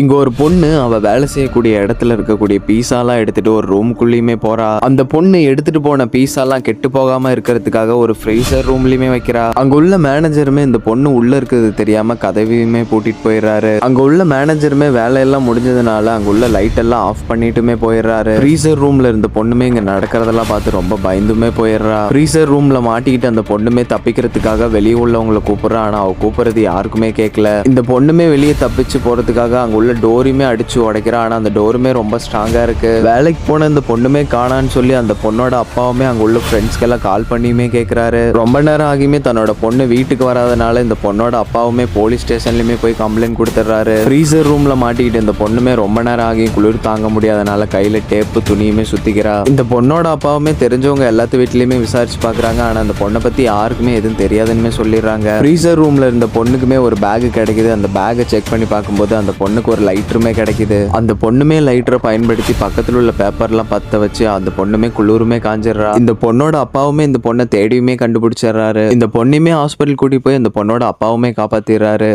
இங்க ஒரு பொண்ணு அவ வேலை செய்யக்கூடிய இடத்துல இருக்கக்கூடிய பீஸாலாம் எடுத்துட்டு ஒரு ரூம்குள்ளேயுமே போறா. அந்த பொண்ணு எடுத்துட்டு போன பீஸாலாம் கெட்டு போகாம இருக்கிறதுக்காக ஒரு ஃப்ரீசர் ரூம்லயுமே வைக்கிறா. அங்க உள்ள மேனேஜருமே இந்த பொண்ணு உள்ள இருக்கிறது தெரியாம கதவையுமே பூட்டிட்டு போயிடுறாரு. அங்க உள்ள மேனேஜருமே வேலையெல்லாம் முடிஞ்சதுனால அங்க உள்ள லைட் எல்லாம் ஆஃப் பண்ணிட்டுமே போயிடுறாரு. ஃப்ரீசர் ரூம்ல இருந்த பொண்ணுமே இங்க நடக்கிறதெல்லாம் பார்த்து ரொம்ப பயந்துமே போயிடுறா. ஃப்ரீசர் ரூம்ல மாட்டிக்கிட்டு அந்த பொண்ணுமே தப்பிக்கிறதுக்காக வெளியே உள்ளவங்களை கூப்பிடுறா. ஆனா அவ கூப்பிடுறது யாருக்குமே கேட்கல இந்த பொண்ணுமே வெளியே தப்பிச்சு போறதுக்காக அங்க உள்ள டோரையுமே அடிச்சு உடைக்கிறா. ஆனா அந்த டோருமே ரொம்ப ஸ்ட்ராங்கா இருக்கு. வேலைக்கு போன இந்த பொண்ணுமே காணான்னு சொல்லி அந்த பொண்ணோட அப்பாவுமே அங்க உள்ள ஃப்ரெண்ட்ஸ்க்கெல்லாம் கால் பண்ணியுமே கேக்குறாரு. ரொம்ப நேரம் ஆகியுமே தன்னோட பொண்ணு வீட்டுக்கு வராதனால இந்த பொண்ணோட அப்பாவுமே போலீஸ் ஸ்டேஷன்லயுமே போய் கம்ப்ளைண்ட் கொடுத்துட்றாரு. ஃப்ரீசர் ரூம்ல மாட்டிக்கிட்டு இந்த பொண்ணுமே ரொம்ப நேரம் ஆகி குளிர் தாங்க முடியாதனால கையில டேப்பு துணியுமே சுத்திக்கிறா. இந்த பொண்ணோட அப்பாவுமே தெரிஞ்சவங்க எல்லாத்து வீட்லயுமே விசாரிச்சு பாக்குறாங்க. ஆனா அந்த பொண்ணை பத்தி யாருக்குமே எதுவும் தெரியாதுன்னு சொல்லிடுறாங்க. ஃப்ரீசர் ரூம்ல இருந்த பொண்ணுக்குமே ஒரு பேக் கிடைக்குது. அந்த பேக்கை செக் பண்ணி பார்க்கும்போது அந்த பொண்ணுக்கு ஒரு லைட்டருமே கிடைக்குது. அந்த பொண்ணுமே லைட்டரை பயன்படுத்தி பக்கத்துல உள்ள பேப்பர்லாம் பத்த வச்சு அந்த பொண்ணுமே குளிருமே காஞ்சிடுறா. இந்த பொண்ணோட அப்பாவுமே இந்த பொண்ணை தேடியுமே கண்டுபிடிச்சிடுறாரு. இந்த பொண்ணுமே ஹாஸ்பிட்டல் கூட்டி போய் இந்த பொண்ணோட அப்பாவுமே காப்பாத்திடுறாரு.